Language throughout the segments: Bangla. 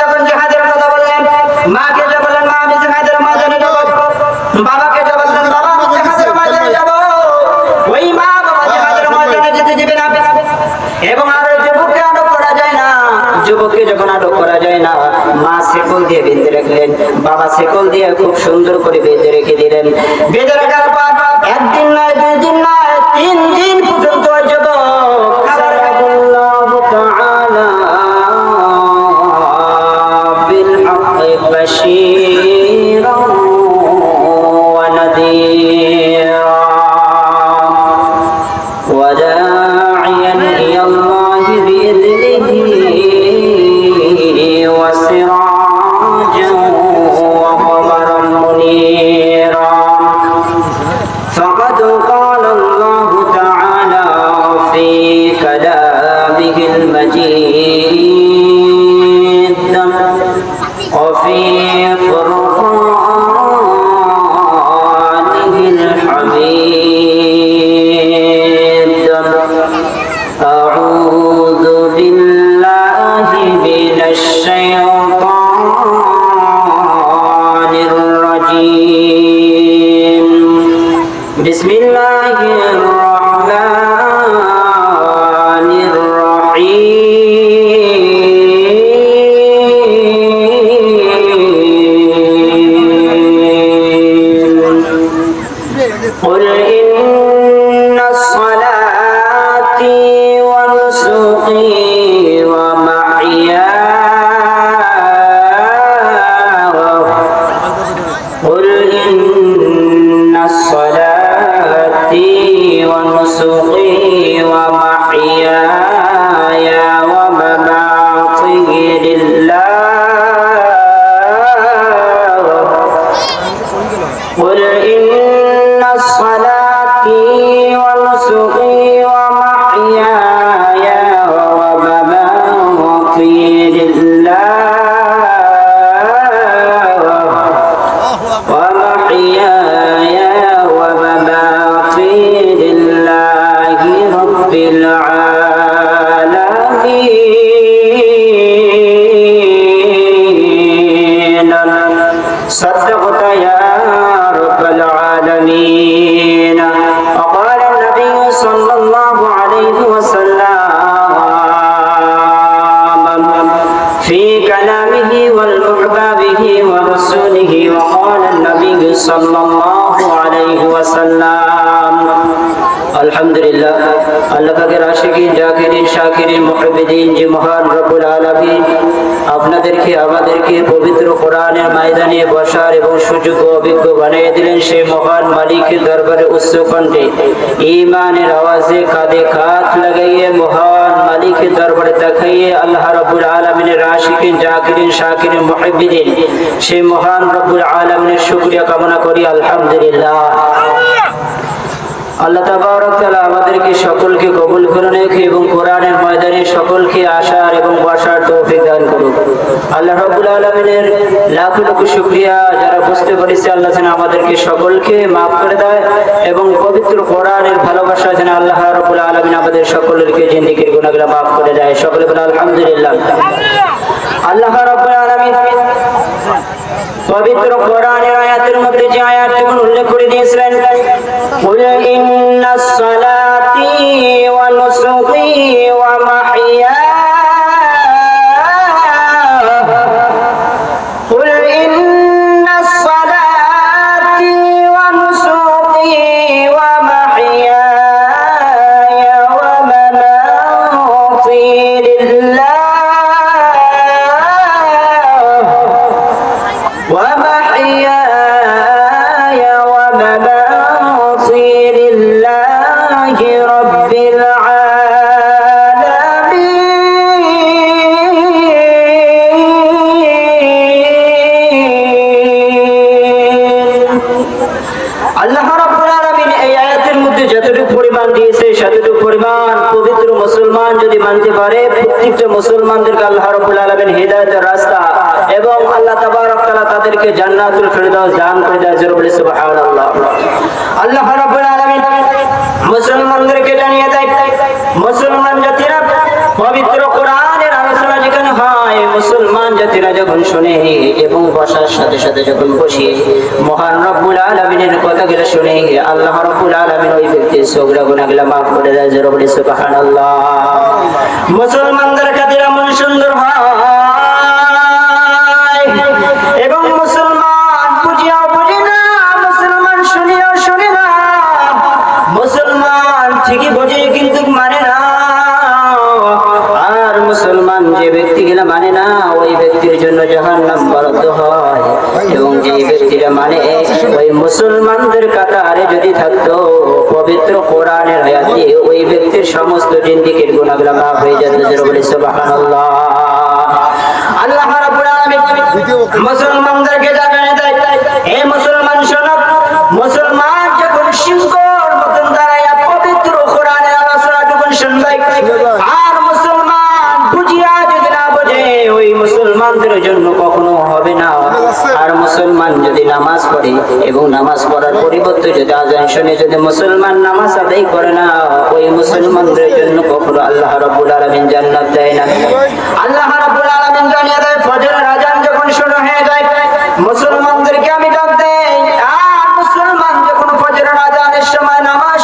যখন জিহাদের কথা বললেন মাকে যে বললেন মা আমি জিহাদের ময়দানে যাব। বাবাকে যে বললেন বাবা আমি জিহাদের ময়দানে যাব। ওই মা বাবা জিহাদের ময়দানে যেতে দিবে না। এবং আর যুবককে আটক করা যায় না। যুবককে যখন আটক করা যায় না মা শেকল দিয়ে বেঁধে রাখলেন। বাবা শেকল দিয়ে খুব সুন্দর করে বেঁধে রেখে দিলেন। বেঁধে রাখার صلى الله عليه وسلم আলহামদুলিল্লাহ আল্লাহ পাকের আশিকিন জাকিরিন শাকিরিন মুহব্বিদিন যে মহান রব্বুল আলামিন আপনাদেরকে, আমাদেরকে পবিত্র কোরআনের ময়দানে বসার এবং সুযোগ অভিজ্ঞ বানিয়ে দিলেন সেই মহান মালিকের দরবারে উচ্চ কণ্ঠে। ইমানের আওয়াজে কাঁধে কাঁধ লাগাইয়ে মহান মালিকের দরবারে দেখাইয়ে আল্লাহ রব্বুল আলমিনের আশিকিন, জাকিরিন, শাকিরিন, মুহব্বিদিন। সেই মহান রব্বুল আলমিনের শুকরিয়া কামনা করি, আলহামদুলিল্লাহ। আল্লাহ তাআলা আমাদেরকে সকলকে কবুল করে রেখে এবং কোরআনের ময়দানে সকলকে আসার এবং বসার তৌফিক দান করুক। আল্লাহ রাব্বুল আলামিনের লাখ লাখ শুকরিয়া। যারা বুঝতে পেরেছে আল্লাহ যেন আমাদেরকে সকলকে মাফ করে দেয় এবং পবিত্র কোরআনের ভালোবাসা যেন আল্লাহ রাব্বুল আলামিন আমাদের সকলকে জিন্দেগির গুনাহগুলো মাফ করে দেয়। সকলে বলে আলহামদুলিল্লাহ। আল্লাহ রাব্বুল আলামিন পবিত্র কোরআনের আয়াতের মধ্যে যে আয়াতটুকু উল্লেখ করে দিয়েছিলেন قل إن صلاتي ونسكي ومحياي প্রত্যেকটা মুসলমানদেরকে আল্লাহ রাব্বুল আলামিন হেদায়েতের রাস্তা এবং আল্লাহ তাবারক তাআলা তাদেরকে জান্নাতুল ফেরদাউস দান করে দেয় জোরে বলে সুবহানাল্লাহ। আল্লাহ রাব্বুল আলামিন মুসলমানদেরকে জানিয়ে দেয়, মুসলমান জাতিরা পবিত্র কোরআনের আলোচনা যেখানে হয়, মুসলমান জাতিরা যখন শুনে এবং বসার সাথে সাথে যখন বসি, মহান রব্বুল আলমিনের কথাগুলো শুনে আল্লাহ রব্বুল আলমিন ওই ব্যক্তির চোখরা গুণাগুলা মাফ করে দেয়, জোর বলে সুবাহান আল্লাহ মুসলমানদের খাতির এমন সুন্দর মানে না। আর মুসলমান যে ব্যক্তিগুলা মানে না, ওই ব্যক্তির জন্য জাহান নাম বরাদ্দ হয়। এবং যে ব্যক্তিরা মানে মুসলমানদের কাতারে যদি থাকতো পবিত্র কোরআনের আয়াতে ওই ব্যক্তির সমস্ত জিন্দিগির গুণাগুলা মাফ হয়ে যেত যেরকম সুবহানাল্লাহ। আল্লাহ রাব্বুল আলামিন মুসলমানদেরকে জানিয়ে দেয় হে মুসলমান শোনো মুসলমান যখন সিংহর মতন দাঁড়াইয়া পবিত্র কোরআনের আলোচনা যখন শুনবে আর মুসলমান বুঝিয়া যদি না বোঝে ওই মুসলমানদের জন্য মুসলমান যদি নামাজ পড়ে এবং নামাজ পড়ার পরিবর্তে যদি আজান শুনে, যদি মুসলমান নামাজ আদায় করে না, ওই মুসলমানদের জন্য কখনো আল্লাহ রাব্বুল আলামিন জান্নাত দেয় না। আল্লাহ রাব্বুল আলামিন জানিয়ে দেয়, ফজরের আজান যখন শুরু হয়ে যায়, মুসলমানদেরকে আমি ডাক সময় নামাজ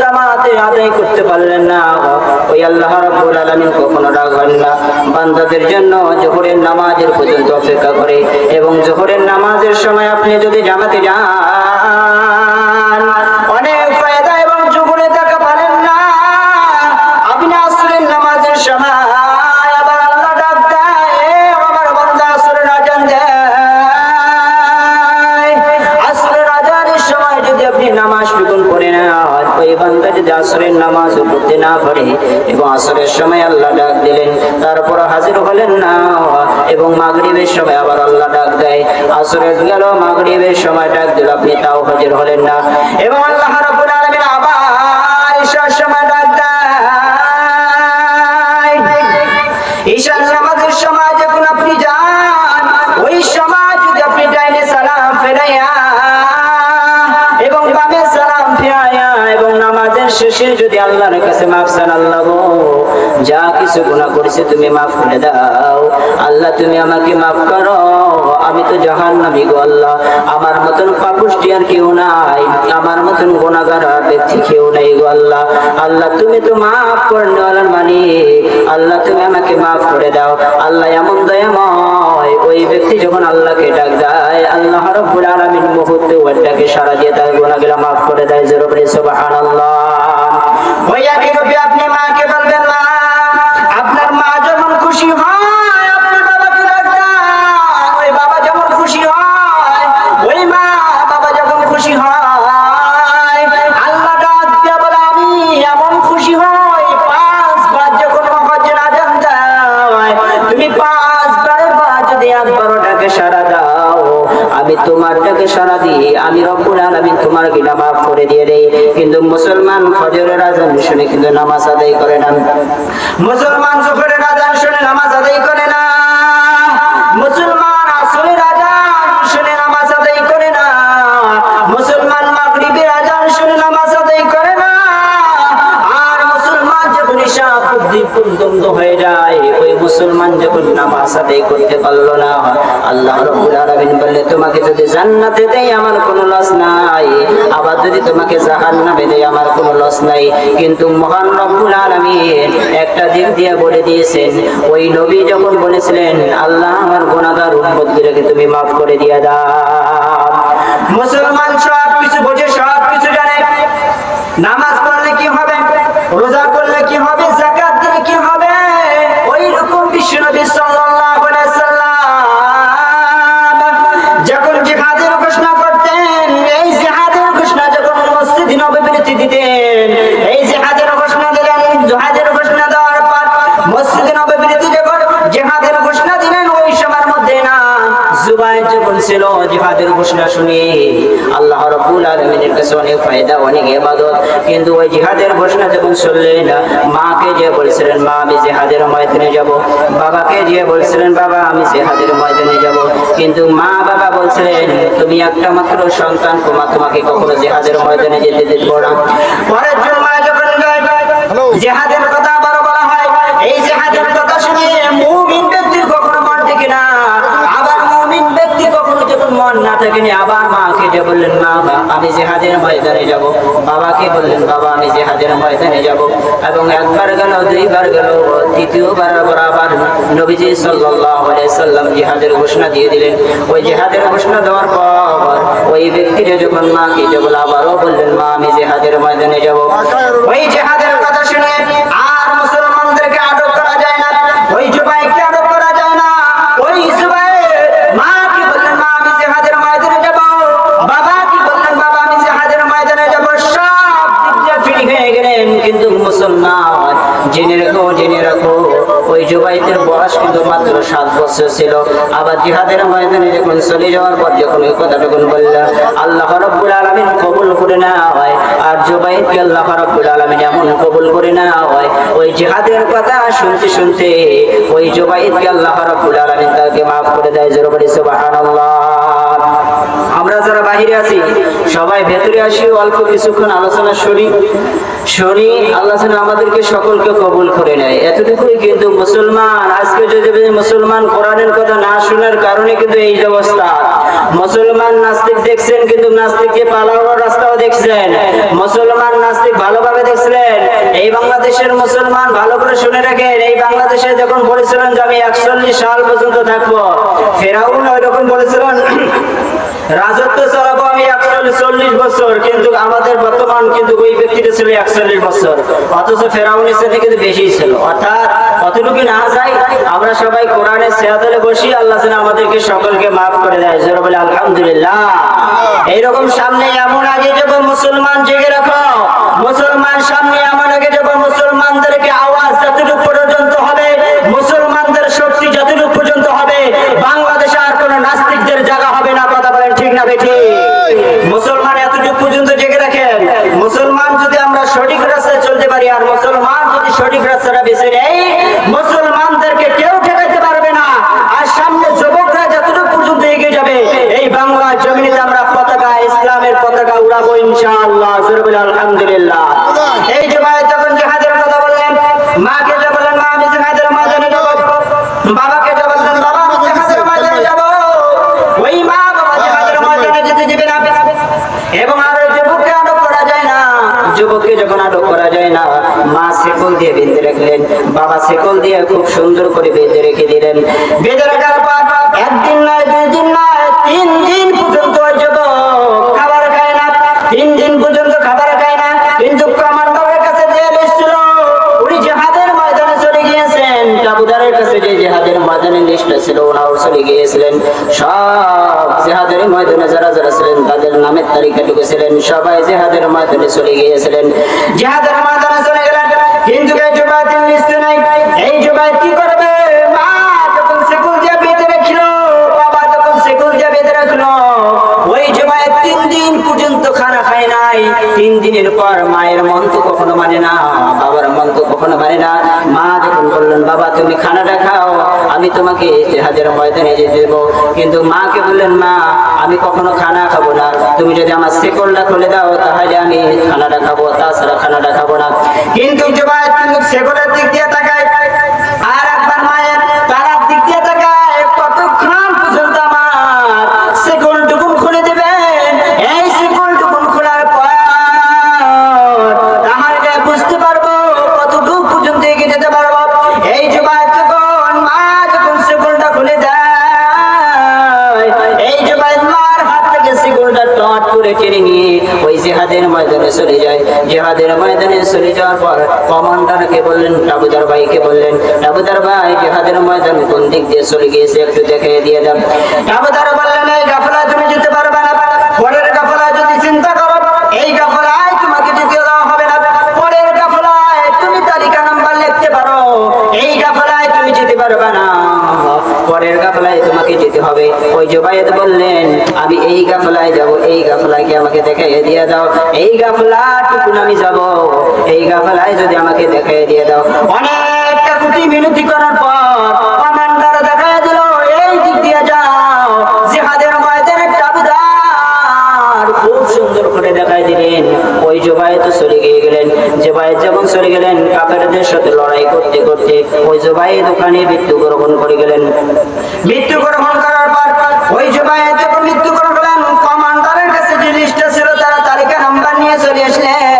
জামাতে আদায় করতে পারলেন না। ওই আল্লাহ রাব্বুল আলামিন কখনো বান্দাদের জন্য জোহরের নামাজের পর্যন্ত অপেক্ষা করে। এবং জোহরের নামাজের সময় আপনি যদি জানাতে যান যদি আসরের নামাজ পড়তে না পারে এবং আসরের সময় আল্লাহ ডাক দিলেন, তারপর হাজির হলেন না। এবং মাগরিবের সময় আবার আল্লাহ ডাক দেয়, আসরের গেল, মাগরিবের সময় ডাক দিল, আপনি তাও হাজির হলেন না। এবং আল্লাহ সালাম ফিরাইয়া এবং নামাজের শেষে যদি আল্লাহর কাছে মাফ চান, আল্লাহ যা কিছু গুনাহ করেছে তুমি মাফ করে দাও। আল্লাহ, তুমি আমাকে মাফ করো। আমি তো জাহান্নামী গো আল্লাহ। আমার মতন পাপুষ্টি আর কেউ নাই। আমার মতন গুনাহগার আর ব্যক্তি কেউ নাই গো আল্লাহ। আল্লাহ, তুমি তো মাফ করনেওয়ালার মালিক। আল্লাহ, তুমি আমাকে মাফ করে দাও। আল্লাহ, এমন দয়াময় ওই ব্যক্তি যখন আল্লাহকে ডাক দেয়, আল্লাহ রব্বুল আলামিন মুহূর্তে ওয়াটাকে সারা দিয়ে তার গুনাহগুলো মাফ করে দেয় জোর বলে সুবহানাল্লাহ। ওই একই মুসলমান যখন নামাজ আদায় করতে পারল না, আল্লাহ রাব্বুল আলামিন বললে, তোমাকে যদি জান্নাতে দেই আমার কোনো লস নাই। আবার যদি তোমাকে জাহান্নামে দেই আমার কোনো লস নাই। কিন্তু মহান রব্বুল আলামিন একটা দিক দিয়ে বলে দিয়েছেন, ওই নবী যখন বলেছিলেন, আল্লাহ আমার গুনাহগার উম্মতগুলোকে তুমি মাফ করে দিয়ে দাও। মুসলমান সব কিছু বোঝে সব কিছু জানে। নামাজ জিহাদের ঘোষণা শুনে। আল্লাহ রাব্বুল আলামিনের কাছে অনেক ফায়দা অনেক ইবাদত। কিন্তু ওই জিহাদের ঘোষণা যখন শুনলেন মাকে যে বলছিলেন মা আমি জিহাদের ময়দানে যাব। বাবাকে যে বলছিলেন বাবা আমি জিহাদের ময়দানে যাব। কিন্তু মা বাবা বলছিলেন তুমি একটা মাত্র সন্তান তোমা তোমাকে কখনো জিহাদের ময়দানে যেতে দিত না। পরের জন্মায় যখন যায় জিহাদের থেকে আবার মাকে যে বললেন, মা আমি জেহাদের ময়দানে যাব। বাবাকে বললেন, বাবা, আমি জেহাদের ময়দানে যাব। এবং একবার গেল, দুইবার গেল, তৃতীয়বার আবার নবীজি সাল্লাল্লাহু আলাইহি সাল্লাম জিহাদের ঘোষণা দিয়ে দিলেন। ওই জিহাদের ঘোষণা দেওয়ার পর ওই ব্যক্তিটা যখন মাকে যে বলে, আবারও বললেন, মা, আমি জেহাদের ময়দানে যাব। ওই জেহাদের কথা শুনে জেনে রাখো জেনে রাখো, ওই জুবাইতের বয়স কিন্তু মাত্র সাত বছর ছিল। আবার জিহাদের ময়দানে যখন চলে যাওয়ার পর যখন ওই কথাটুকুন বললেন আল্লাহ রব্বুল আলামিন কবুল করে না হয়, আর জুবাইতকে আল্লাহ রব্বুল আলামিন এমন কবুল করে না হয়, ওই জিহাদের কথা শুনতে শুনতে ওই জুবাইতকে আল্লাহ রব্বুল আলামিন তাকে মাফ করে দেয়। জোরে বলি, সুবহানাল্লাহ। আমরা যারা বাহিরে আছি। সবাই ভেতরে আসি, অল্প কিছুক্ষণ আলোচনা শুনি। শুনি, আল্লাহ আমাদেরকে সকলকে কবুল করে নেয়। এতটুকুই কিন্তু মুসলমান, আজকে যদি মুসলমান কোরআনের কথা না শোনার কারণে কিন্তু এই অবস্থা। মুসলমান নাস্তিক দেখছেন, কিন্তু নাস্তিককে পালানোর রাস্তাও দেখছেন। মুসলমান নাস্তিক ভালোভাবে দেখছিলেন এই বাংলাদেশের মুসলমান ভালো করে শুনে রাখেন, এই বাংলাদেশে যখন বলেছিলেন যে আমি একচল্লিশ সাল পর্যন্ত থাকব, ফেরাউন ওই রকম বলেছিলেন রাজত্ব চালাবো আমি চল্লিশ বছর, কিন্তু আমাদের বর্তমান কিন্তু ওই ব্যক্তিটা ছিল একচল্লিশ বছর। অথচ ফেরাউনের সাথে কিন্তু বেশি ছিল। অর্থাৎ কতটুকু না যাই আমরা সবাই কোরআনে সেয়াদলে বসি, আল্লাহ আমাদেরকে সকলকে মাফ করে দেয়। বলে আলহামদুলিল্লাহ। এইরকম সামনে এমন আগে যখন মুসলমান জেগে রাখো মুসলমান সামনে এমন আগে যখন মুসলমানদেরকে আওয়াজ যতটুকু পর্যন্ত হবে মুসলমানদের শক্তি যতটুকু পর্যন্ত হবে বাংলাদেশে আর কোনো নাস্তিকদের জায়গা হবে না কথা বলেন ঠিক না বেঠি মুসলমান এতটুকু পর্যন্ত জেগে রাখেন মুসলমান যদি আমরা সঠিক রাস্তায় চলতে পারি আর মুসলমান যদি সঠিক রাস্তাটা বেছে নেই মুসলমানদেরকে কেউ ঠেকাইতে পারবে না আর সামনে যুবকরা যতটুকু পর্যন্ত এগিয়ে যাবে এই বাংলা জমিনে আমরা পতাকা ইসলামের পতাকা উড়াবো ইনশাআল্লাহ জোরে বলে আলহামদুলিল্লাহ এই যে ভাই যখন জিহাদের কথা বললেন মাকে যে বললেন মা আমি জিহাদের ময়দানে যাব বাবাকে যে বললেন বাবা আমি জিহাদের ময়দানে যাব ওই মা বাবা জিহাদের ময়দানে যেতে দিবে না এবং আর ওই যুবককে আটক করা যায় না যুবককে যখন আটক করা যায় না মা শেকল দিয়ে বেঁধে রাখলেন বাবা শেকল দিয়ে খুব সুন্দর করে বেঁধে রেখে দিলেন। বেঁধে রাখার পর একদিন নয় দুই দিন নয়, তিন দিন পর্যন্ত যুবক খাবার খায় না। তিন দিন পর্যন্ত খাবার খায় না। কিন্তু কমান্ডারের কাছে যে এসেছিল, উনি জেহাদের ময়দানে চলে গিয়েছেন। টাবুদারের কাছে যে জেহাদের ময়দানে লিস্টটা ছিল ওনাও চলে গিয়েছিলেন। সব জেহাদের ময়দানে যারা যারা ছিলেন, তাদের নামের তালিকাটুকু ঢুকেছিলেন সবাই জেহাদের ময়দানে চলে গিয়েছিলেন। জেহাদের ময়দানে চলে গেলেন। কিন্তু লিস্টে নাই। এই জোগায় কি করবে? মা যখন সেকুল দিয়ে বেঁধে রাখল বাবা যখন সেকুল দিয়ে বেঁধে রাখল ওই জোগায় তিন দিন খায় নাই। তিন দিনের পর মায়ের মন তো কখনো মানে না, বাবার মন তো কখনো মানে না। মা যখন বললেন, বাবা, তুমি খানাটা খাও, আমি তোমাকে জেহাদের ময়দানে যেতে দেবো। কিন্তু মাকে বললেন, মা, আমি কখনো খানা খাব না। তুমি যদি আমার শেকলটা খুলে দাও, তাহলে আমি খানাটা খাব, তাছাড়া খানাটা খাব না। কিন্তু শেকলের দিক দিয়ে তাকায় জেহাদের ময়দানে চলে যায়। জেহাদের ময়দানে চলে যাওয়ার পর কমান্ডারকে বললেন টাবুদার ভাইকে বললেন টাবুদার ভাই, জেহাদের ময়দান কোন দিক দিয়ে চলে গিয়েছে একটু দেখে দিয়ে দেন টাবুদার বললেন গাফলা, তুমি যেতে পারবে না পরের গাফলা যদি চিন্তা করো এই গাফলায় তোমাকে যেতে দেওয়া হবে না পরের গাফলায় তুমি তালিকা নাম্বার লিখতে পারো এই গাফলায় তুমি যেতে পারবে না পরের গাফলায় যেতে হবে। ওই জোবায়েত বললেন, আমি এই গাফলায় যাব, এই গাফলাকে আমাকে দেখাইয়ে দিয়ে দাও। এই গাফলা টুকুন আমি যাব। এই গাফলায় যদি আমাকে দেখাইয়ে দিয়ে দাও। অনেকটা কুটি মিনতি করার পর কমান্ডার দেখায় দিল, এই দিক দিয়ে যাও। জিহাদের ময়দানে টাবুদার খুব সুন্দর করে দেখাই দিলেন। ওই জোবায়েত চলে জুবাই যখন চলে গেলেন কাপেরদের সাথে লড়াই করতে করতে ওই জুবাই দোকানে মৃত্যু গ্রহণ করে গেলেন। মৃত্যু গ্রহণ করার পর ওই জুবাই যখন মৃত্যু গ্রহণ করলেন, কমান্ডারের কাছে যে লিস্টটা ছিল, তারা তালিকা নাম্বার নিয়ে চলে আসলেন।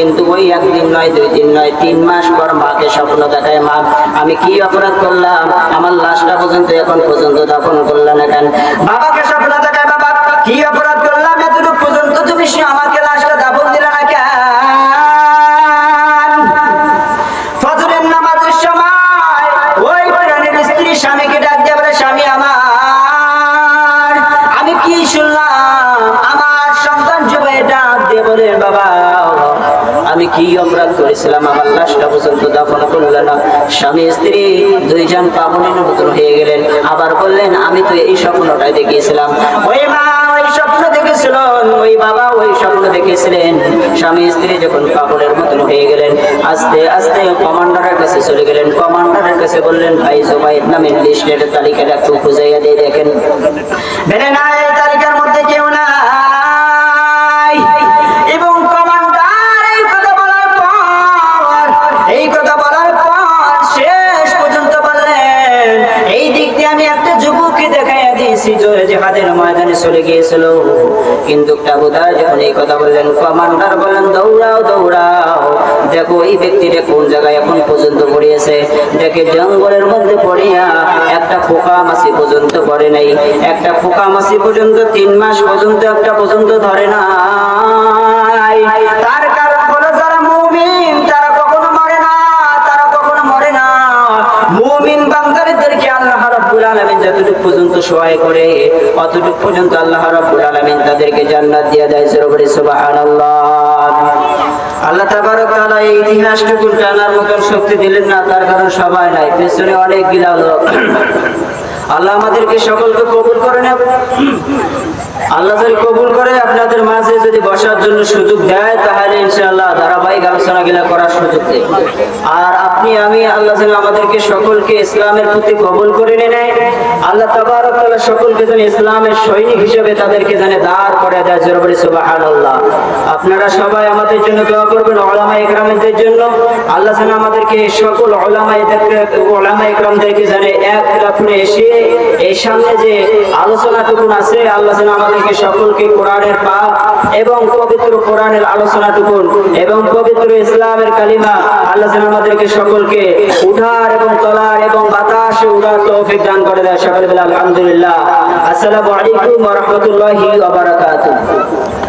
কিন্তু ওই একদিন নয়, দুই দিন নয়, তিন মাস পর মাকে স্বপ্ন দেখায়, মা, আমি কি অপরাধ করলাম? আমার লাশটা পর্যন্ত এখন পর্যন্ত দাফন করলাম না কেন? বাবাকে স্বপ্ন দেখায়, বাবা, কি অপরাধ করলাম? এতটুকু পর্যন্ত তুমি আমাকে লাশটা দাফন দিলে না কেন? ফজরের নামাজের সময় ওই স্ত্রী স্বামীকে ডাক দিয়ে বলে, স্বামী আমার, আমি কি শুনলাম? আমার সন্তান যুবে ডাক দিয়ে বলে, বাবা আমি কি অপরাধ করেছিলাম? আমার লাশটা পর্যন্ত দাফন করলেন না। স্বামী, স্ত্রী দুইজন পাবনের মতন হয়ে গেলেন। আবার বললেন, আমি তো এই স্বপ্নটাই দেখিয়েছিলাম। ওই মা ওই স্বপ্ন দেখেছিলেন, ওই বাবা ওই স্বপ্ন দেখেছিলেন। স্বামী, স্ত্রী যখন পাগলের মতন হয়ে গেলেন, আস্তে আস্তে কমান্ডারের কাছে চলে গেলেন। কমান্ডারের কাছে বললেন, ভাই জোবাইদ নামের লিস্টের তালিকাটা একটু খুঁজাইয়া দিয়ে দেখেন। বেনে না ময়দানে চলে গিয়েছিল। কিন্তু টাবুদার যখন এই কথা বললেন, কমান্ডার বললেন, দৌড়াও দৌড়াও। দেখো এই ব্যক্তিটা কোন জায়গায় এখন পর্যন্ত পড়িয়েছে। দেখে জঙ্গলের মধ্যে পড়িয়া একটা পোকা মাছি পর্যন্ত পড়ে নাই। একটা পোকা মাছি পর্যন্ত তিন মাস পর্যন্ত, একটা পর্যন্ত ধরে নাই। তার তারা কখনো মরে না, তারা কখনো মরে না। মুমিন বান্দাদেরকে আল্লাহ রাব্বুল আলামিন যতটুকু পর্যন্ত সহায় করে, অতটুকু পর্যন্ত আল্লাহ রাব্বুল আলামিন তাদেরকে জান্নাত দিয়ে দেয় সরবরে সুবহানাল্লাহ। আল্লাহ তাবারক তাআলা এই ইতিহাসটুকু জানার মতন শক্তি দিলেন না, তার কারণ সবাই নাই, পেছনে অনেক গিলা লোক আল্লাহ আমাদেরকে সকলকে কবুল করে নেব আল্লাহ যদি কবুল করে, আপনাদের মাঝে যদি বসার জন্য সুযোগ দেয়, তাহলে ইনশাআল্লাহ ধারাবাহিক আলোচনা গিলা করার সুযোগ দেয়। আর আপনি, আমি, আল্লাহ যেন আমাদেরকে সকলকে ইসলামের প্রতি কবুল করে নেয় আল্লাহ তাবারক সকলকে যেন ইসলামের সৈনিক হিসেবে তাদেরকে যেন দাঁড় করে দেয় জোরবরি সুবহানাল্লাহ। আপনারা সবাই আমাদের জন্য দোয়া করবেন ওলামা ইকরামদের জন্য। আল্লাহ যেন আমাদেরকে সকল ওলামা ওলামা ইকরামদেরকে যেন এক রাফনে এসে এই সামনে যে আলোচনাটুকু আছে, আল্লাহ যেন আমাদেরকে সকলকে কোরআনের পাক এবং পবিত্র কোরআনের আলোচনাটুকু এবং পবিত্র ইসলামের কালিমা আল্লাহ আমাদেরকে সকলকে উঠার এবং তলার এবং বাতাসে উঠার তৌফিক দান করে দেয়। সকলে বলে আলহামদুলিল্লাহ। আসসালামু আলাইকুম রাহমাতুল্লাহি বারাকাতুহু।